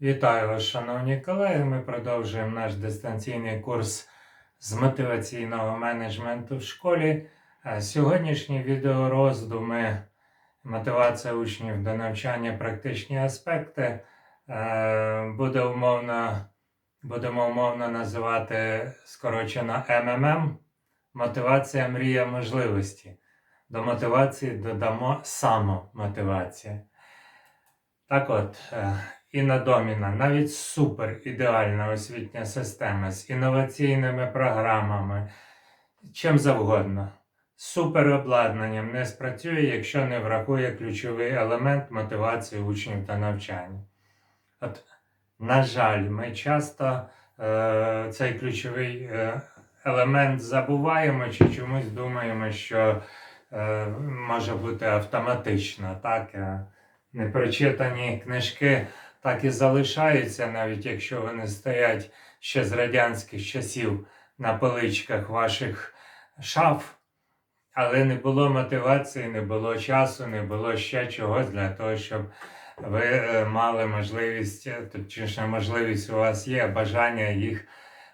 Вітаю вас, шановні колеги. Ми продовжуємо наш дистанційний курс з мотиваційного менеджменту в школі. Е, Сьогоднішні відеороздуми мотивація учнів до навчання, практичні аспекти е, буде умовно, будемо умовно називати скорочено МММ мотивація мрія можливості. До мотивації додамо самомотивація. Так от, е, Інна Доміна, навіть супер ідеальна освітня система з інноваційними програмами, чим завгодно, супер обладнанням не спрацює, якщо не врахує ключовий елемент мотивації учнів та навчання. От, на жаль, ми часто е, цей ключовий е, елемент забуваємо чи чомусь думаємо, що е, може бути автоматично. Так? Е, Непрочитані книжки так і залишаються, навіть якщо вони стоять ще з радянських часів на поличках ваших шаф, але не було мотивації, не було часу, не було ще чогось для того, щоб ви е, мали можливість, точніше, можливість у вас є бажання їх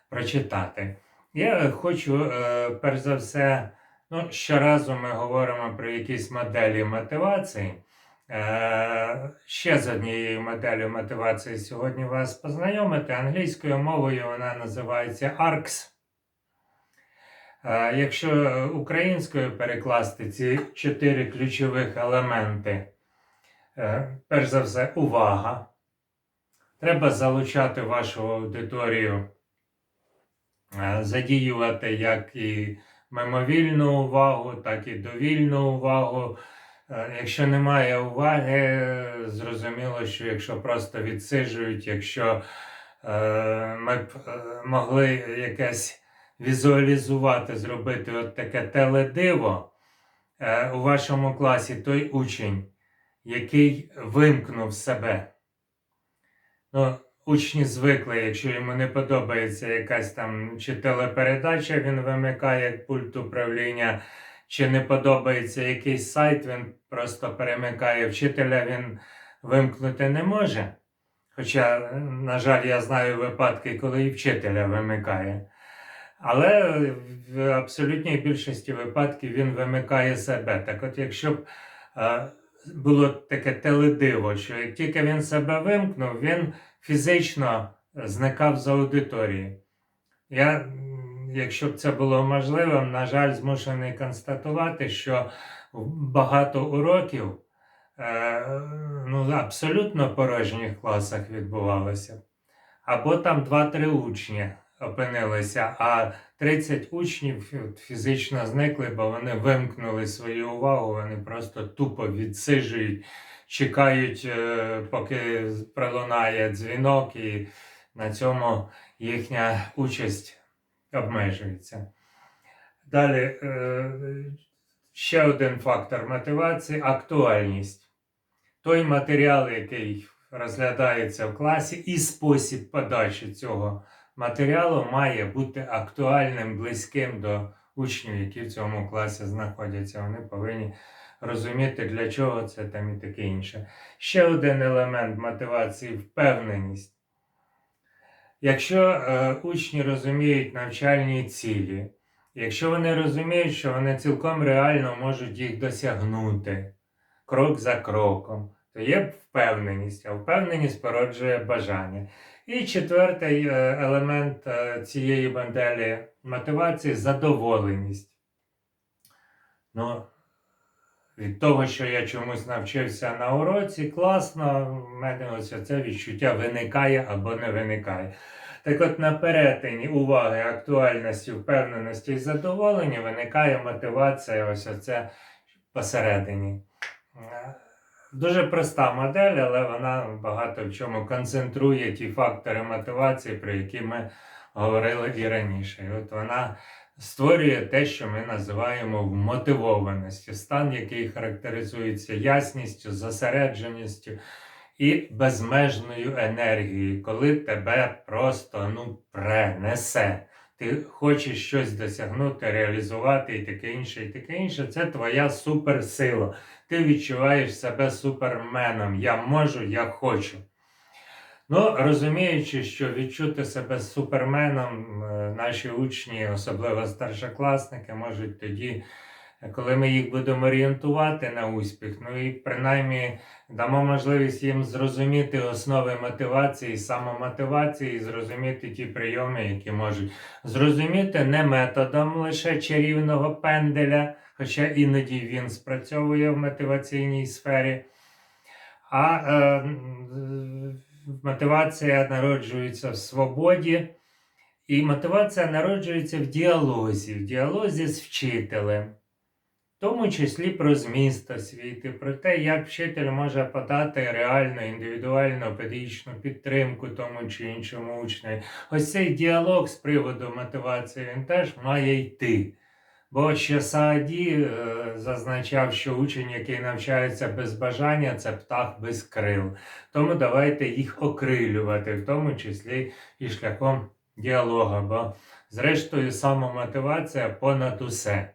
прочитати. Я хочу, е, перш за все, ну, щоразу ми говоримо про якісь моделі мотивації. Е, Ще з однією моделлю мотивації сьогодні вас познайомити. Англійською мовою вона називається ARCS. Е, Якщо українською перекласти ці чотири ключових елементи, е, перш за все, увага. Треба залучати вашу аудиторію, задіювати як і мимовільну увагу, так і довільну увагу. Е, Якщо немає уваги, зрозуміло, що якщо просто відсиджують, якщо е, ми б е, могли якесь візуалізувати, зробити от таке теледиво у вашому класі той учень, який вимкнув себе. Ну, учні звикли, якщо йому не подобається якась там чи телепередача, він вимикає пульт управління чи не подобається якийсь сайт, він просто перемикає вчителя, він вимкнути не може. Хоча, на жаль, я знаю випадки, коли і вчителя вимикає. Але в абсолютній більшості випадків він вимикає себе. Так от, якщо б е, було таке теледиво, що як тільки він себе вимкнув, він фізично зникав з аудиторії. Я якщо б це було можливим, на жаль, змушений констатувати, що багато уроків е, ну, абсолютно порожніх класах відбувалося. Або там 2-3 учні опинилися, а 30 учнів фізично зникли, бо вони вимкнули свою увагу, вони просто тупо відсиджують, чекають, е, поки пролунає дзвінок, і на цьому їхня участь обмежується. Далі е, ще один фактор мотивації актуальність. Той матеріал, який розглядається в класі, і спосіб подачі цього матеріалу має бути актуальним, близьким до учнів, які в цьому класі знаходяться. Вони повинні розуміти, для чого це там і таке інше. Ще один елемент мотивації впевненість. Якщо е, учні розуміють навчальні цілі, якщо вони розуміють, що вони цілком реально можуть їх досягнути крок за кроком, то є впевненість, а впевненість породжує бажання. І четвертий е, елемент е, цієї моделі мотивації задоволеність. Ну, від того, що я чомусь навчився на уроці, класно, в мене ось це відчуття виникає або не виникає. Так от на перетині уваги, актуальності, впевненості і задоволення виникає мотивація, ось оце посередині. Дуже проста модель, але вона багато в чому концентрує ті фактори мотивації, про які ми говорили і раніше. І от вона створює те, що ми називаємо вмотивованістю, стан, який характеризується ясністю, зосередженістю і безмежною енергією, коли тебе просто ну, пренесе. Ти хочеш щось досягнути, реалізувати і таке інше, і таке інше. Це твоя суперсила. Ти відчуваєш себе суперменом. Я можу, я хочу. Ну, розуміючи, що відчути себе суперменом, е, наші учні, особливо старшокласники, можуть тоді, е, коли ми їх будемо орієнтувати на успіх, ну і принаймні дамо можливість їм зрозуміти основи мотивації, самомотивації, зрозуміти ті прийоми, які можуть зрозуміти не методом лише чарівного пенделя, хоча іноді він спрацьовує в мотиваційній сфері. А е, мотивація народжується в свободі, і мотивація народжується в діалозі, в діалозі з вчителем, в тому числі про зміст освіти, про те, як вчитель може подати реальну індивідуальну педагогічну підтримку тому чи іншому учневі. Ось цей діалог з приводу мотивації він теж має йти. Бо ще Сааді е, зазначав, що учень, який навчається без бажання, це птах без крил. Тому давайте їх окрилювати, в тому числі і шляхом діалога. Бо, зрештою, самомотивація понад усе.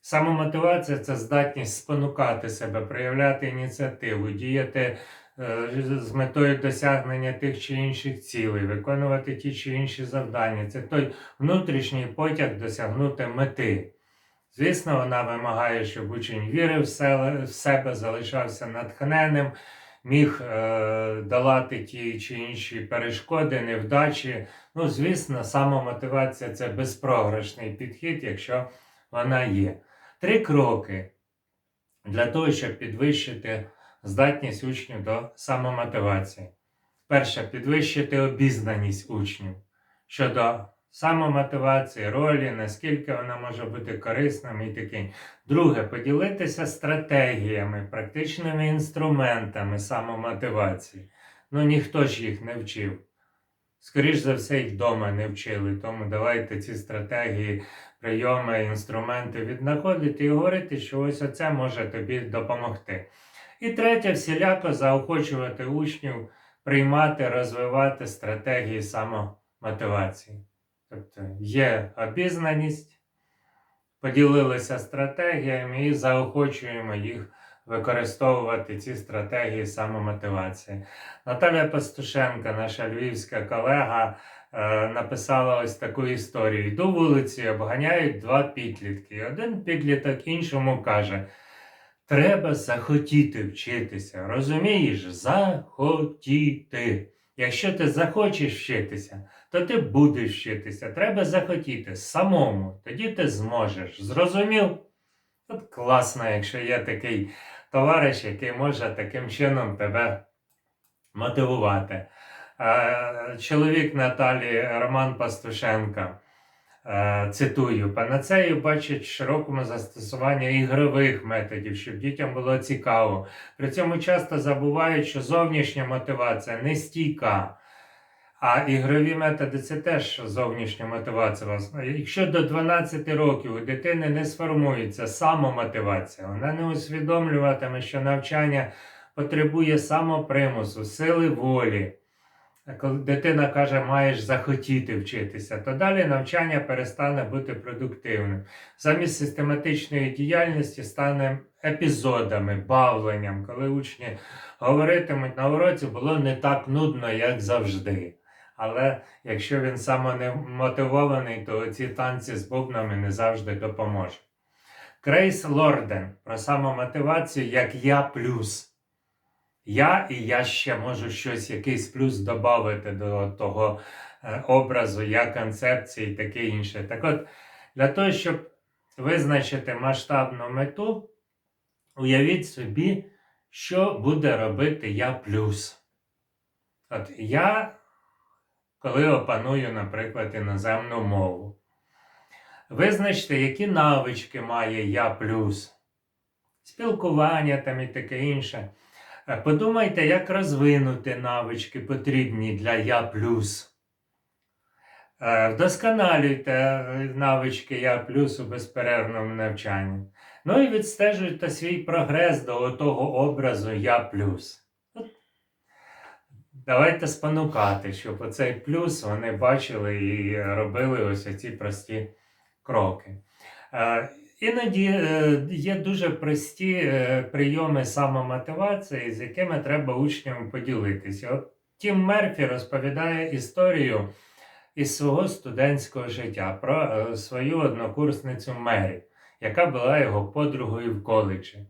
Самомотивація це здатність спонукати себе, проявляти ініціативу, діяти е, з метою досягнення тих чи інших цілей, виконувати ті чи інші завдання. Це той внутрішній потяг досягнути мети. Звісно, вона вимагає, щоб учень вірив в себе, залишався натхненним, міг е, долати ті чи інші перешкоди, невдачі. Ну, звісно, самомотивація це безпрограшний підхід, якщо вона є. Три кроки для того, щоб підвищити здатність учнів до самомотивації. Перше, підвищити обізнаність учнів щодо самомотивації, ролі, наскільки вона може бути корисною і таке. Друге, поділитися стратегіями, практичними інструментами самомотивації. Ну ніхто ж їх не вчив. Скоріш за все, і вдома не вчили. Тому давайте ці стратегії, прийоми, інструменти віднаходити і говорити, що ось оце може тобі допомогти. І третє, всіляко заохочувати учнів приймати, розвивати стратегії самомотивації. Тобто є обізнаність, поділилися стратегіями і заохочуємо їх використовувати ці стратегії самомотивації. Наталя Пастушенка, наша львівська колега, е, написала ось таку історію. Йду вулиці, обганяють два підлітки. Один підліток іншому каже: Треба захотіти вчитися. Розумієш? Захотіти. Якщо ти захочеш вчитися, то ти будеш вчитися. Треба захотіти самому. Тоді ти зможеш. Зрозумів? От класно, якщо є такий товариш, який може таким чином тебе мотивувати. Е, Чоловік Наталі Роман Пастушенка. е, Цитую, панацею бачить широкому застосуванні ігрових методів, щоб дітям було цікаво. При цьому часто забувають, що зовнішня мотивація не стійка. А ігрові методи це теж зовнішня мотивація. Якщо до 12 років у дитини не сформується самомотивація, вона не усвідомлюватиме, що навчання потребує самопримусу, сили волі. Коли дитина каже, маєш захотіти вчитися, то далі навчання перестане бути продуктивним. Замість систематичної діяльності стане епізодами, бавленням, коли учні говоритимуть на уроці, було не так нудно, як завжди. Але якщо він самомотивований, то ці танці з бубнами не завжди допоможуть. Крейс Лорден про самомотивацію як я плюс. Я і я ще можу щось, якийсь плюс додати до того е, образу, я концепції і таке інше. Так от, для того, щоб визначити масштабну мету, уявіть собі, що буде робити я плюс. От я, коли опаную, наприклад, іноземну мову. Визначте, які навички має я плюс. Спілкування там і таке інше. Е, Подумайте, як розвинути навички потрібні для я плюс. Е, Вдосконалюйте е, навички я плюс у безперервному навчанні. Ну і відстежуйте свій прогрес до того образу я плюс. Давайте спонукати, щоб оцей плюс вони бачили і робили ось ці прості кроки. Е, Іноді е, є дуже прості е, прийоми самомотивації, з якими треба учням поділитися. От Тім Мерфі розповідає історію із свого студентського життя про свою однокурсницю Мері, яка була його подругою в коледжі.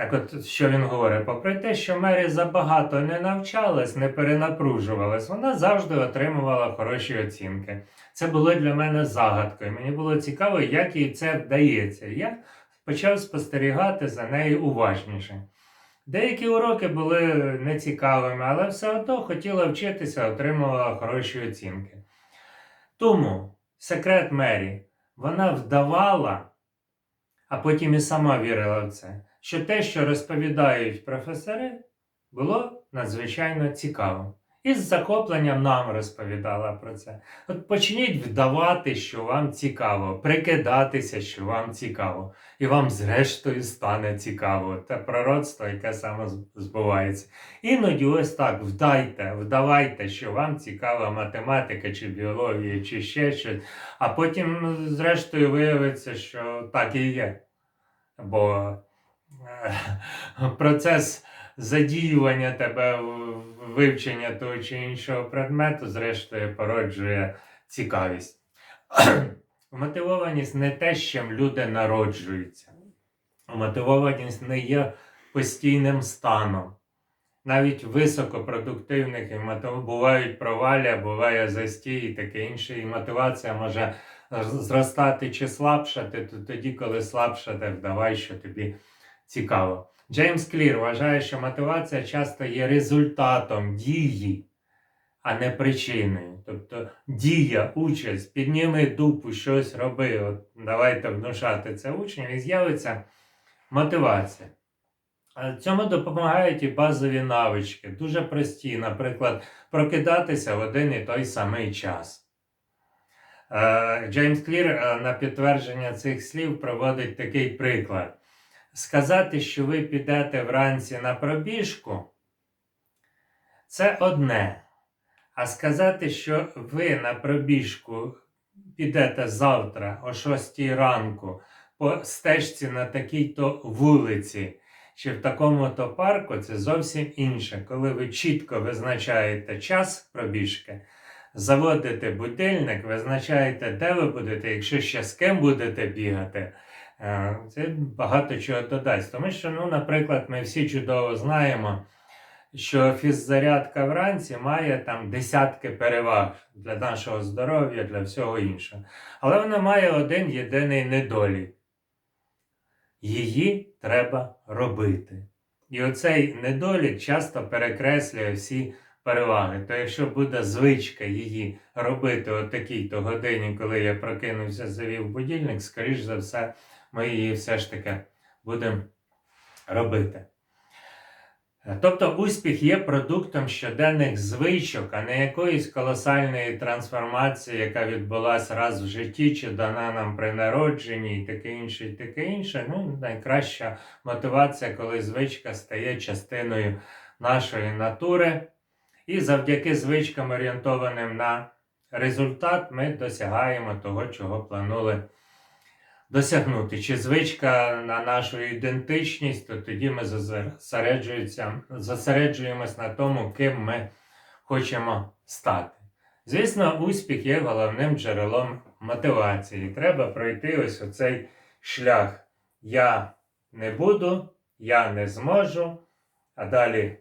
Так от, що він говорить? Попри те, що Мері забагато не навчалась, не перенапружувалась, вона завжди отримувала хороші оцінки. Це було для мене загадкою. Мені було цікаво, як їй це вдається. Я почав спостерігати за нею уважніше. Деякі уроки були нецікавими, але все одно хотіла вчитися, отримувала хороші оцінки. Тому секрет Мері вона вдавала, а потім і сама вірила в це, що те, що розповідають професори, було надзвичайно цікаво. І з захопленням нам розповідала про це. От почніть вдавати, що вам цікаво, прикидатися, що вам цікаво, і вам, зрештою, стане цікаво. Те пророцтво, яке саме збувається. Іноді ось так вдайте, вдавайте, що вам цікава математика, чи біологія, чи ще щось, а потім, зрештою, виявиться, що так і є. Бо процес задіювання тебе вивчення того чи іншого предмету, зрештою, породжує цікавість. Мотивованість не те, з чим люди народжуються. Мотивованість не є постійним станом. Навіть високопродуктивних і мотив... бувають проваля, буває застій і таке інше. І мотивація може зростати чи слабшати, то тоді, коли слабшати, вдавай, що тобі цікаво. Джеймс Клір вважає, що мотивація часто є результатом дії, а не причиною. Тобто дія, участь, підніми дупу, щось роби. От Давайте внушати це учням і з'явиться мотивація. Цьому допомагають і базові навички, дуже прості, наприклад, прокидатися в один і той самий час. Е, Джеймс Клір е, на підтвердження цих слів проводить такий приклад. Сказати, що ви підете вранці на пробіжку, це одне. А сказати, що ви на пробіжку підете завтра о 6 ранку по стежці на такій-то вулиці чи в такому-то парку, це зовсім інше. Коли ви чітко визначаєте час пробіжки, заводите будильник, визначаєте, де ви будете, якщо ще з ким будете бігати. Е, це багато чого додасть. Тому що, ну, наприклад, ми всі чудово знаємо, що фіззарядка вранці має там десятки переваг для нашого здоров'я, для всього іншого. Але вона має один єдиний недолік. Її треба робити. І оцей недолік часто перекреслює всі переваги. То якщо буде звичка її робити о такій-то годині, коли я прокинувся, завів будильник, скоріш за все ми її все ж таки будемо робити. Тобто успіх є продуктом щоденних звичок, а не якоїсь колосальної трансформації, яка відбулася раз в житті, чи дана нам при народженні, і таке інше, і таке інше. Ну, найкраща мотивація, коли звичка стає частиною нашої натури. І завдяки звичкам, орієнтованим на результат, ми досягаємо того, чого планули досягнути. Чи звичка на нашу ідентичність, то тоді ми зосереджуємось на тому, ким ми хочемо стати. Звісно, успіх є головним джерелом мотивації. Треба пройти ось оцей шлях. Я не буду, я не зможу, а далі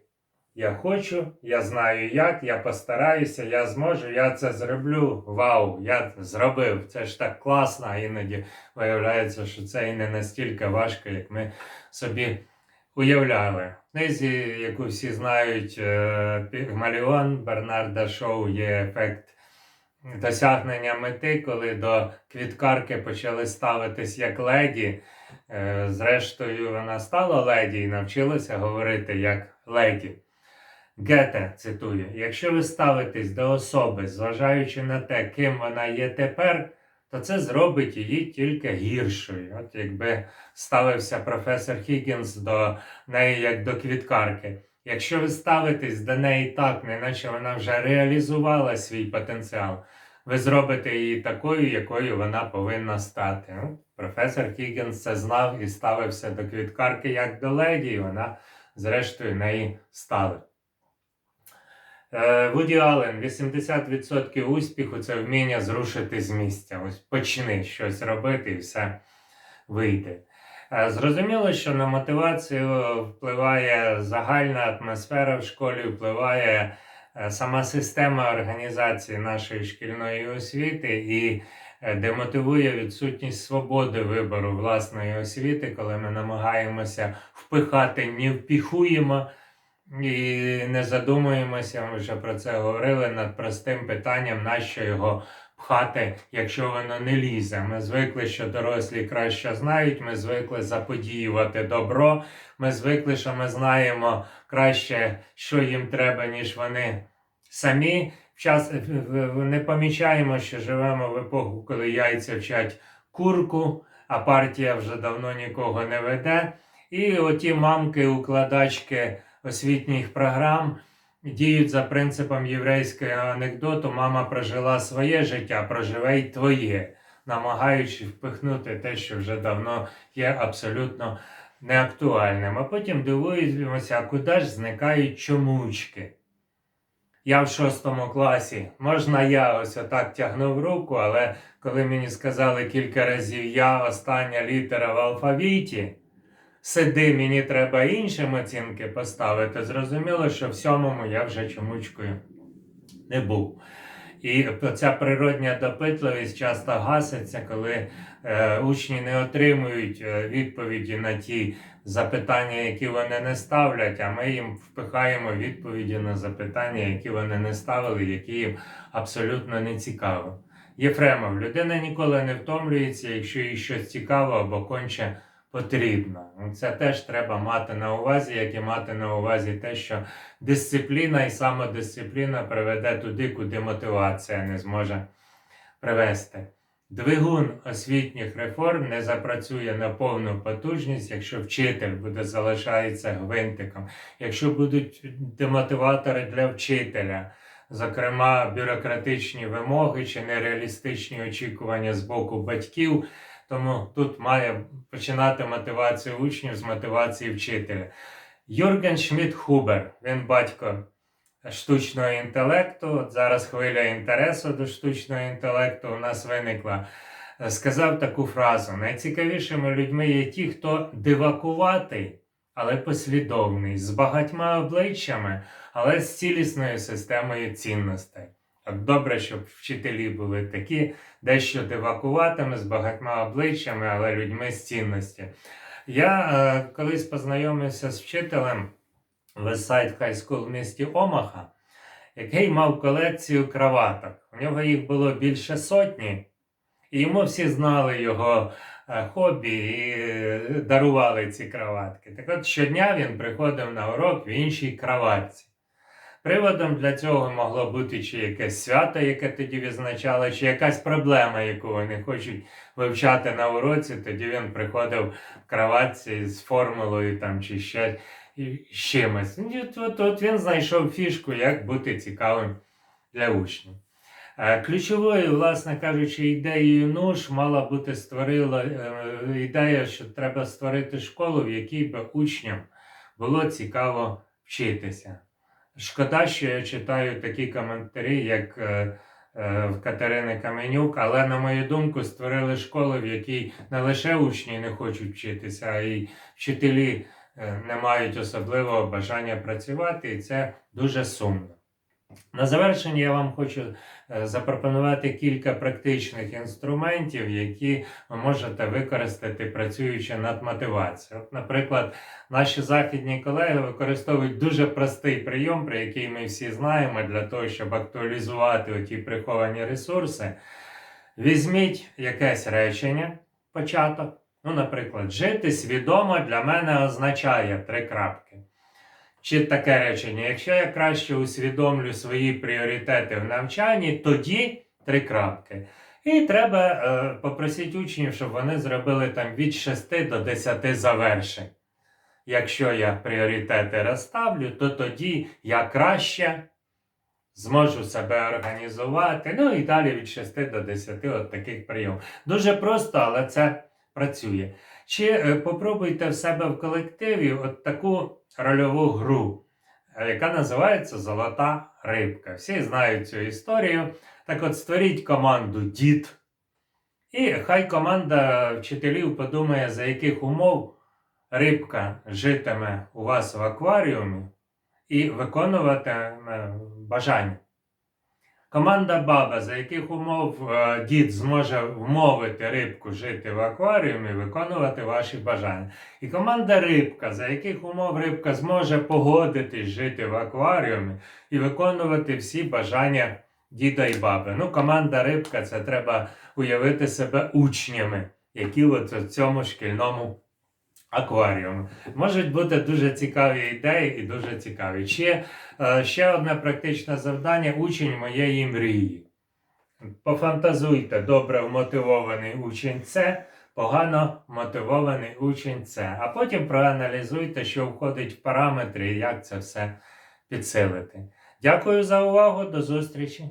я хочу, я знаю як, я постараюся, я зможу, я це зроблю. Вау, я зробив. Це ж так класно, іноді виявляється, що це і не настільки важко, як ми собі уявляли. В книзі, яку всі знають, е, Пігмаліон Бернарда Шоу є ефект досягнення мети, коли до квіткарки почали ставитись як леді. Е, зрештою, вона стала леді і навчилася говорити як леді. Гете цитує: якщо ви ставитесь до особи, зважаючи на те, ким вона є тепер, то це зробить її тільки гіршою. От якби ставився професор Хіггінс до неї як до квіткарки. Якщо ви ставитесь до неї так, неначе вона вже реалізувала свій потенціал, ви зробите її такою, якою вона повинна стати. Ну, Професор Хіггінс це знав і ставився до квіткарки як до леді, і вона, зрештою, неї стала. Е, Вуді Аллен, 80% успіху це вміння зрушити з місця. Ось почни щось робити і все вийде. Е, Зрозуміло, що на мотивацію впливає загальна атмосфера в школі, впливає е, сама система організації нашої шкільної освіти і демотивує відсутність свободи вибору власної освіти, коли ми намагаємося впихати, не впіхуємо і не задумуємося, ми вже про це говорили, над простим питанням, нащо його пхати, якщо воно не лізе. Ми звикли, що дорослі краще знають, ми звикли заподіювати добро, ми звикли, що ми знаємо краще, що їм треба, ніж вони самі. Час не помічаємо, що живемо в епоху, коли яйця вчать курку, а партія вже давно нікого не веде. І оті мамки-укладачки освітніх програм діють за принципом єврейського анекдоту Мама прожила своє життя, проживе й твоє, намагаючись впихнути те, що вже давно є абсолютно неактуальним. А потім дивуємося, куди ж зникають чомучки. Я в шостому класі. Можна я ось отак тягнув руку, але коли мені сказали кілька разів я остання літера в алфавіті, сиди, мені треба іншим оцінки поставити, зрозуміло, що в сьомому я вже чомучкою не був. І ця природня допитливість часто гаситься, коли е, учні не отримують е, відповіді на ті запитання, які вони не ставлять, а ми їм впихаємо відповіді на запитання, які вони не ставили, які їм абсолютно не цікаво. Єфремов, людина ніколи не втомлюється, якщо їй щось цікаво або конче потрібно. Ну, Це теж треба мати на увазі, як і мати на увазі те, що дисципліна і самодисципліна приведе туди, куди мотивація не зможе привести. Двигун освітніх реформ не запрацює на повну потужність, якщо вчитель буде залишається гвинтиком, якщо будуть демотиватори для вчителя, зокрема бюрократичні вимоги чи нереалістичні очікування з боку батьків. Тому тут має починати мотивацію учнів з мотивації вчителя. Юрген Шмідт Хубер, він батько штучного інтелекту. Зараз хвиля інтересу до штучного інтелекту у нас виникла. Сказав таку фразу: найцікавішими людьми є ті, хто дивакуватий, але послідовний, з багатьма обличчями, але з цілісною системою цінностей. Добре, щоб вчителі були такі, дещо дивакуватими, з багатьма обличчями, але людьми з цінності. Я е, колись познайомився з вчителем Westside High School в місті Омаха, який мав колекцію краваток. У нього їх було більше сотні, і йому всі знали його е, хобі і е, дарували ці краватки. Так от щодня він приходив на урок в іншій краватці. Приводом для цього могло бути чи якесь свято, яке тоді відзначало, чи якась проблема, яку вони хочуть вивчати на уроці. Тоді він приходив в кроватці з формулою там чи ще з чимось. І От, от він знайшов фішку, як бути цікавим для учнів. Е, Ключовою, власне кажучи, ідеєю НУШ мала бути створила е, ідея, що треба створити школу, в якій би учням було цікаво вчитися. Шкода, що я читаю такі коментарі, як е, е, в Катерини Каменюк, але, на мою думку, створили школи, в якій не лише учні не хочуть вчитися, а й вчителі е, не мають особливого бажання працювати, і це дуже сумно. На завершення я вам хочу е, запропонувати кілька практичних інструментів, які ви можете використати, працюючи над мотивацією. От, наприклад, наші західні колеги використовують дуже простий прийом, про який ми всі знаємо, для того, щоб актуалізувати оті приховані ресурси. Візьміть якесь речення, початок. Ну, наприклад, жити свідомо для мене означає три крапки. Чи таке речення, якщо я краще усвідомлю свої пріоритети в навчанні, тоді три крапки. І треба е, попросити учнів, щоб вони зробили там від 6 до 10 завершень. Якщо я пріоритети розставлю, то тоді я краще зможу себе організувати. Ну і далі від 6 до 10 от таких прийомів. Дуже просто, але це працює. Чи е, попробуйте в себе в колективі от таку рольову гру. яка називається Золота рибка. Всі знають цю історію. Так от створіть команду Дід. І хай команда вчителів подумає, за яких умов рибка житиме у вас в акваріумі і виконуватиме бажання. Команда баба, за яких умов е, дід зможе вмовити рибку жити в акваріумі, виконувати ваші бажання. І команда рибка, за яких умов рибка зможе погодитись жити в акваріумі і виконувати всі бажання діда і баби. Ну, команда рибка це треба уявити себе учнями, які от в цьому шкільному акваріумі. Можуть бути дуже цікаві ідеї і дуже цікаві. Ще, е, ще одне практичне завдання учень моєї мрії. Пофантазуйте, добре вмотивований учень це, погано мотивований учень це. А потім проаналізуйте, що входить в параметри і як це все підсилити. Дякую за увагу, до зустрічі!